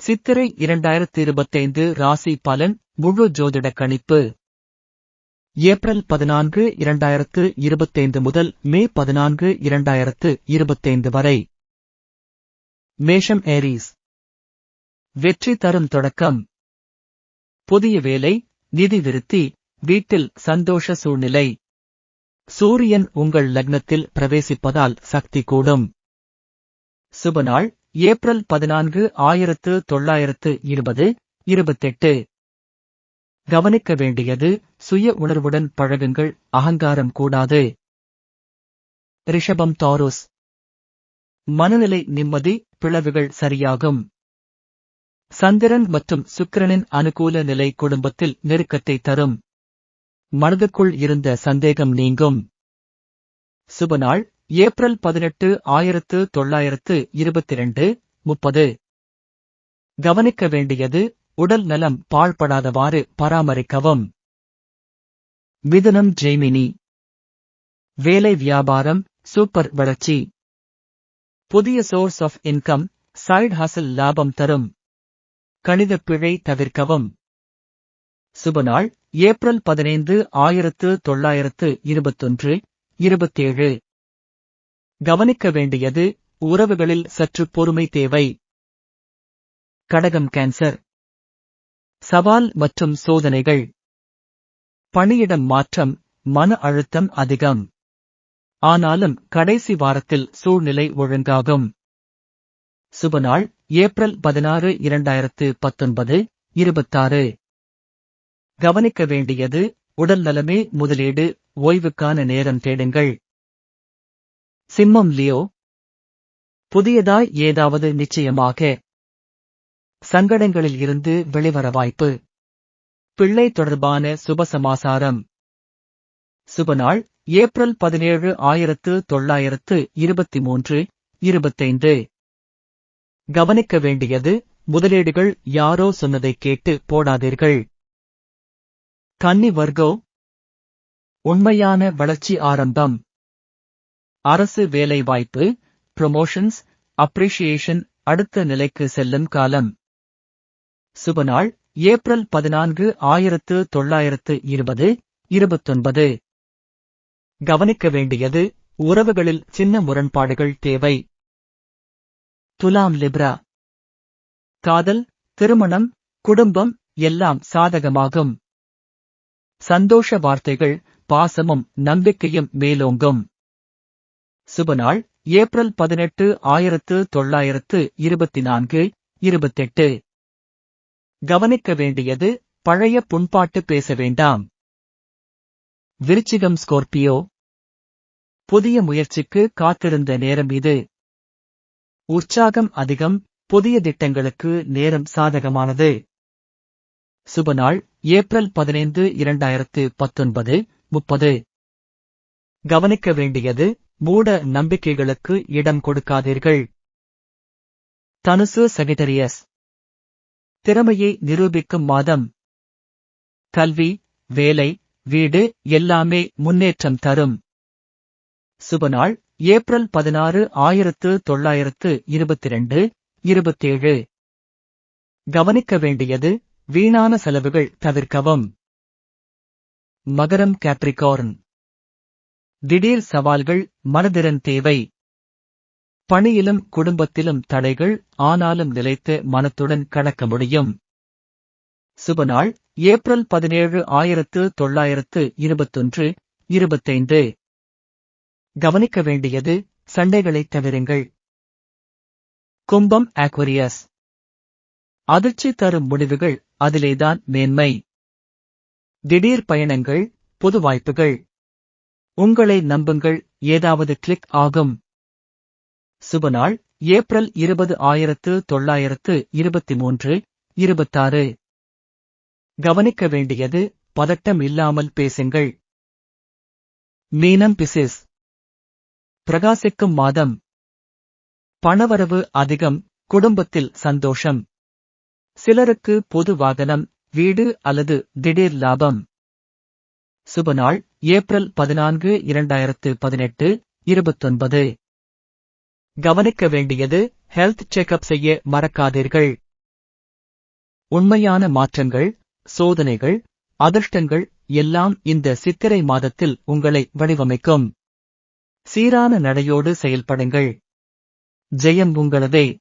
சித்திரை இரண்டாயிரத்தி இருபத்தைந்து ராசி பலன் முழு ஜோதிட கணிப்பு. ஏப்ரல் பதினான்கு இரண்டாயிரத்து இருபத்தைந்து முதல் மே பதினான்கு இரண்டாயிரத்து இருபத்தைந்து வரை. மேஷம் ஏரிஸ். வெற்றி தரும் தொடக்கம். புதிய வேலை நிதி விருத்தி வீட்டில் சந்தோஷ சூழ்நிலை. சூரியன் உங்கள் லக்னத்தில் பிரவேசிப்பதால் சக்தி கூடும். சுபநாள் ஏப்ரல் பதினான்கு ஆயிரத்து தொள்ளாயிரத்து இருபது இருபத்தெட்டு. கவனிக்க வேண்டியது சுய உணர்வுடன் பழகுங்கள் அகங்காரம் கூடாது. ரிஷபம் தாரோஸ். மனநிலை நிம்மதி பிளவுகள் சரியாகும். சந்திரன் மற்றும் சுக்கிரனின் அனுகூல நிலை குடும்பத்தில் நெருக்கத்தை தரும். மனதுக்குள் இருந்த சந்தேகம் நீங்கும். சுபநாள் ஏப்ரல் பதினெட்டு ஆயிரத்து தொள்ளாயிரத்து இருபத்தி ரெண்டு முப்பது. கவனிக்க வேண்டியது உடல் நலம் பாழ்படாதவாறு பராமரிக்கவும். மிதுனம் ஜெய்மினி. வேலை வியாபாரம் சூப்பர் வளர்ச்சி. புதிய source of income side hustle லாபம் தரும். கணித பிழை தவிர்க்கவும். சுபநாள் ஏப்ரல் பதினைந்து ஆயிரத்து தொள்ளாயிரத்து இருபத்தொன்று இருபத்தேழு. கவனிக்க வேண்டியது உறவுகளில் சற்று பொறுமை தேவை. கடகம் கேன்சர். சவால் மற்றும் சோதனைகள். பணியிடம் மாற்றம் மன அழுத்தம் அதிகம். ஆனாலும் கடைசி வாரத்தில் சூழ்நிலை ஒழுங்காகும். சுபநாள் ஏப்ரல் பதினாறு இரண்டாயிரத்து பத்தொன்பது இருபத்தாறு. கவனிக்க வேண்டியது உடல் நலமே முதலீடு ஓய்வுக்கான நேரம் தேடுங்கள். சிம்மம் லியோ? புதியதாய் ஏதாவது நிச்சயமாக சங்கடங்களில் இருந்து வெளிவர வாய்ப்பு. பிள்ளை தொடர்பான சுப சமாசாரம். சுபநாள் ஏப்ரல் பதினேழு ஆயிரத்து தொள்ளாயிரத்து இருபத்தி மூன்று இருபத்தைந்து. கவனிக்க வேண்டியது முதலீடுகள் யாரோ சொன்னதை கேட்டு போடாதீர்கள். கன்னி வர்கோ உண்மையான வளர்ச்சி ஆரம்பம். அரசு வேலைவாய்ப்பு ப்ரொமோஷன்ஸ் அப்ரிஷியேஷன் அடுத்த நிலைக்கு செல்லும் காலம். சுபநாள் ஏப்ரல் பதினான்கு ஆயிரத்து தொள்ளாயிரத்து இருபது இருபத்தொன்பது. கவனிக்க வேண்டியது உறவுகளில் சின்ன முரண்பாடுகள் தேவை. துலாம் லிப்ரா. காதல் திருமணம் குடும்பம் எல்லாம் சாதகமாகும். சந்தோஷ வார்த்தைகள் பாசமும் நம்பிக்கையும் மேலோங்கும். சுபநாள் ஏப்ரல் பதினெட்டு ஆயிரத்து தொள்ளாயிரத்து இருபத்தி நான்கு இருபத்தெட்டு. கவனிக்க வேண்டியது பழைய புண்பாட்டு பேச வேண்டாம். விருச்சிகம் ஸ்கோர்பியோ. புதிய முயற்சிக்கு காத்திருந்த நேரம் இது. உற்சாகம் அதிகம் புதிய திட்டங்களுக்கு நேரம் சாதகமானது. சுபநாள் ஏப்ரல் பதினைந்து இரண்டாயிரத்து பத்தொன்பது முப்பது. கவனிக்க வேண்டியது மூட நம்பிக்கைகளுக்கு இடம் கொடுக்காதீர்கள். தனுசு செகிட்டரியஸ் திறமையை நிரூபிக்கும் மாதம். கல்வி வேலை வீடு எல்லாமே முன்னேற்றம் தரும். சுபநாள் ஏப்ரல் பதினாறு ஆயிரத்து தொள்ளாயிரத்து இருபத்தி ரெண்டு இருபத்தேழு. கவனிக்க வேண்டியது வீணான செலவுகள் தவிர்க்கவும். மகரம் கேப்ரிகார்ன் திடீர் சவால்கள் மனதிறன் தேவை. பணியிலும் குடும்பத்திலும் தடைகள் ஆனாலும் நிலைத்து மனத்துடன் கடக்க முடியும். சுபநாள் ஏப்ரல் பதினேழு ஆயிரத்து தொள்ளாயிரத்து இருபத்தொன்று இருபத்தைந்து. கவனிக்க வேண்டியது சண்டைகளைத் தவிருங்கள். கும்பம் ஆக்வரியஸ் அதிர்ச்சி தரும் முடிவுகள் அதிலேதான் மேன்மை. திடீர் பயணங்கள் புது வாய்ப்புகள். உங்களை நம்புங்கள் ஏதாவது கிளிக் ஆகும். சுபநாள் ஏப்ரல் இருபது ஆயிரத்து தொள்ளாயிரத்து இருபத்தி மூன்று இருபத்தாறு. கவனிக்க வேண்டியது பதட்டம் இல்லாமல் பேசுங்கள். மீனம் பிசிஸ். பிரகாசிக்கும் மாதம். பணவரவு அதிகம் குடும்பத்தில் சந்தோஷம். சிலருக்கு பொது வாகனம் வீடு அல்லது திடீர் லாபம். சுபநாள் ஏப்ரல் பதினான்கு இரண்டாயிரத்து பதினெட்டு இருபத்தொன்பது. கவனிக்க வேண்டியது ஹெல்த் செக்அப் செய்ய மறக்காதீர்கள். உண்மையான மாற்றங்கள் சோதனைகள் அதிர்ஷ்டங்கள் எல்லாம் இந்த சித்திரை மாதத்தில் உங்களை வடிவமைக்கும். சீரான நடையோடு செயல்படுங்கள். ஜெயம் உங்களதே.